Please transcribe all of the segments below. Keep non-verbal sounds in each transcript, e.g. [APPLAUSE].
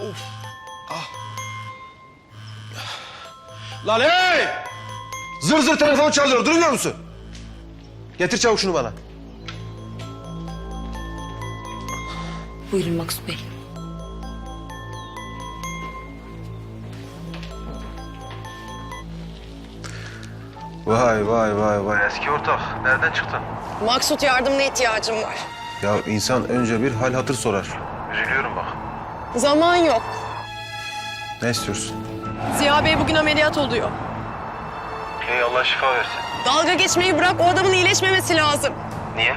Of. Ah. Lan hey! Zır zır telefon çalıyor. Duymuyor musun? Getir çabuk şunu bana. Buyurun Maksut Bey. Vay vay vay vay. Eski ortak. Nereden çıktın? Maksut yardımına ihtiyacım var. Ya insan önce bir hal hatır sorar. Üzülüyorum bak. Zaman yok. Ne istiyorsun? Ziya Bey bugün ameliyat oluyor. Ey Allah şifa versin. Dalga geçmeyi bırak o adamın iyileşmemesi lazım. Niye?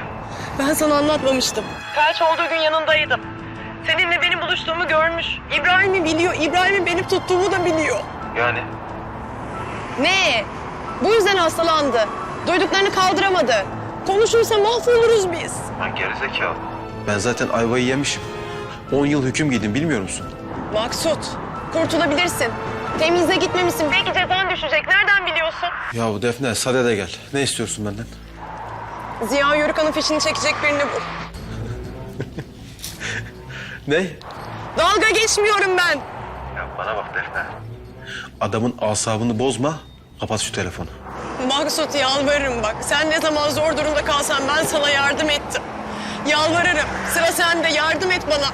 Ben sana anlatmamıştım. Felç olduğu gün yanındaydım. Seninle benim buluştuğumu görmüş. İbrahim'i biliyor. İbrahim'in benim tuttuğumu da biliyor. Yani? Ne? Bu yüzden hastalandı. Duyduklarını kaldıramadı. Konuşursa mahvoluruz biz. Ha gerizekalı. Ben zaten ayvayı yemişim. 10 yıl hüküm giydim bilmiyor musun? Maksut, kurtulabilirsin. Temizle gitmemişsin. Belki cezan düşecek. Nereden biliyorsun? Ya Defne sade de gel. Ne istiyorsun benden? Ziya Yörükan'ın fişini çekecek birini bul. [LAUGHS] Ne? Dalga geçmiyorum ben. Ya bana bak Defne. Adamın asabını bozma. Kapat şu telefonu. Maksut yalvarırım bak. Sen ne zaman zor durumda kalsan ben sana yardım ettim. Yalvarırım. Sıra sende. Yardım et bana.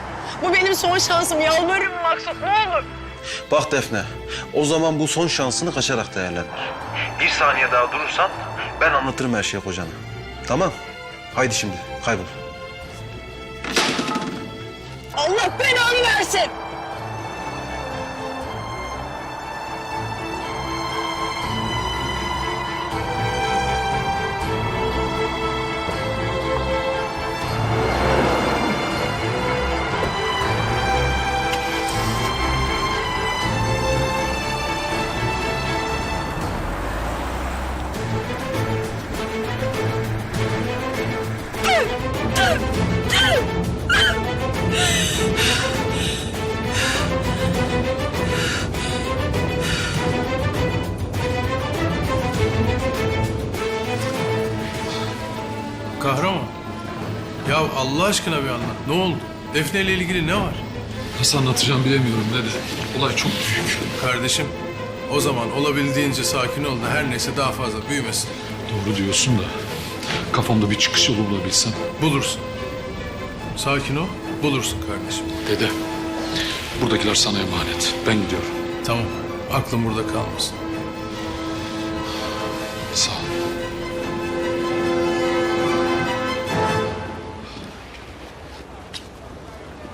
Bu benim son şansım. Yalvarırım Maksut ne olur. Bak Defne, o zaman bu son şansını kaçarak değerlendir. Bir saniye daha durursan ben anlatırım her şeyi kocana. Tamam. Haydi şimdi kaybol. Allah aşkına bir anlat. Ne oldu? Defne ile ilgili ne var? Nasıl anlatacağım bilemiyorum dede. Olay çok büyük. Kardeşim o zaman olabildiğince sakin ol da her neyse daha fazla büyümesin. Doğru diyorsun da kafamda bir çıkış yolu bulabilsem. Bulursun. Sakin ol, bulursun kardeşim. Dede, buradakiler sana emanet. Ben gidiyorum. Tamam, aklın burada kalmasın.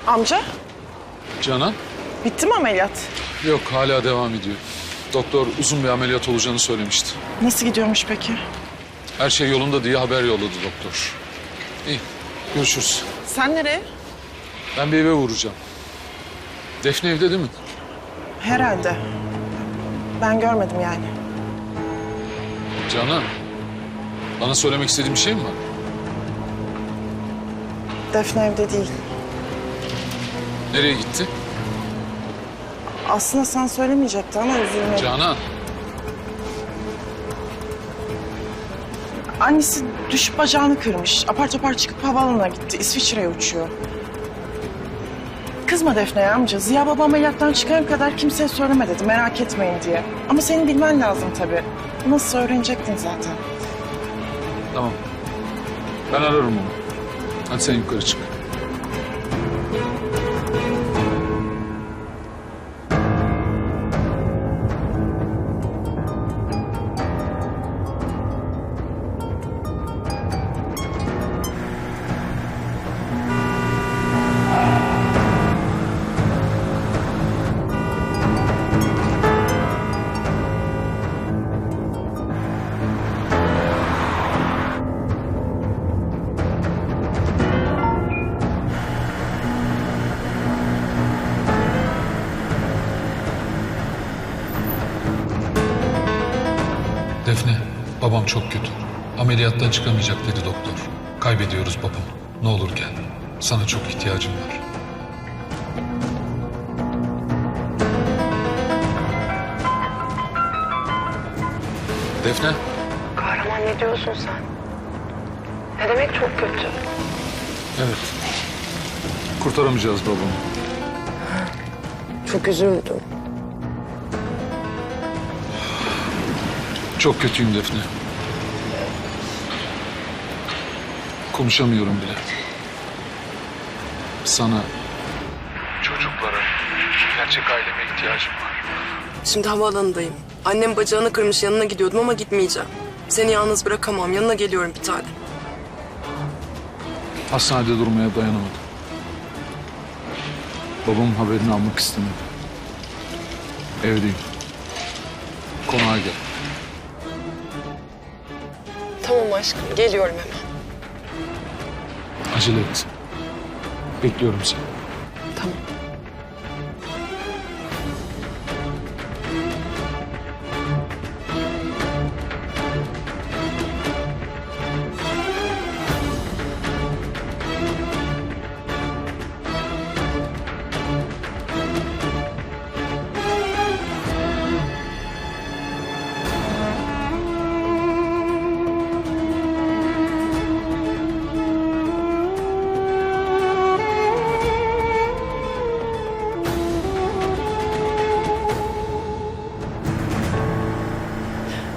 Amca, Canan? bitti mi ameliyat? Yok hala devam ediyor. Doktor uzun bir ameliyat olacağını söylemişti. Nasıl gidiyormuş peki? Her şey yolunda diye haber yolladı doktor. İyi, görüşürüz. Sen nereye? Ben bir eve vuracağım. Defne evde değil mi? Herhalde. Ben görmedim yani. Canan, bana söylemek istediğin bir şey mi var? Defne evde değil. Nereye gitti? Aslında sen söylemeyecektin ama üzülme. Canan, Annesi düşüp bacağını kırmış. Apar topar çıkıp havaalanına gitti. İsviçre'ye uçuyor. Kızma Defne'ye amca. Ziya baba ameliyattan çıkana kadar kimseye söyleme dedi. Merak etmeyin diye. Ama senin bilmen lazım tabii. Nasıl öğrenecektin zaten. tamam. Ben ararım onu. Hadi sen yukarı çık. Defne, babam çok kötü. Ameliyattan çıkamayacak dedi doktor. Kaybediyoruz babamı. Ne olur gel. Sana çok ihtiyacım var. Defne, Kahraman ne diyorsun sen? Ne demek çok kötü? evet. Kurtaramayacağız babamı. Çok üzüldüm. Çok kötüyüm Defne. Konuşamıyorum bile. Sana, çocuklara, gerçek aileme ihtiyacım var. Şimdi havaalanındayım. Annem bacağını kırmış yanına gidiyordum ama gitmeyeceğim. Seni yalnız bırakamam. Yanına geliyorum bir tane. Hastanede durmaya dayanamadım. Babamın haberini almak istemedi. Evdeyim. Konağa gel. Tamam aşkım geliyorum hemen. Acele et. Bekliyorum seni.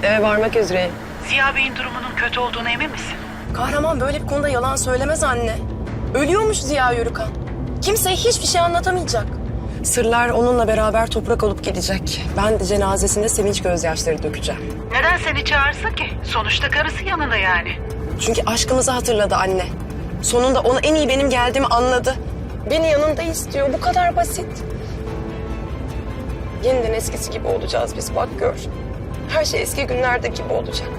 Eve varmak üzereyim. Ziya Bey'in durumunun kötü olduğuna emin misin? Kahraman böyle bir konuda yalan söylemez anne. Ölüyormuş Ziya Yörükan. Kimseye hiçbir şey anlatamayacak. Sırlar onunla beraber toprak olup gidecek. Ben de cenazesinde sevinç gözyaşları dökeceğim. Neden seni çağırsın ki? Sonuçta karısı yanında yani. Çünkü aşkımızı hatırladı anne. Sonunda onu en iyi benim geldiğimi anladı. Beni yanında istiyor. Bu kadar basit. Yeniden eskisi gibi olacağız biz bak gör. Her şey eski günlerde gibi olacak.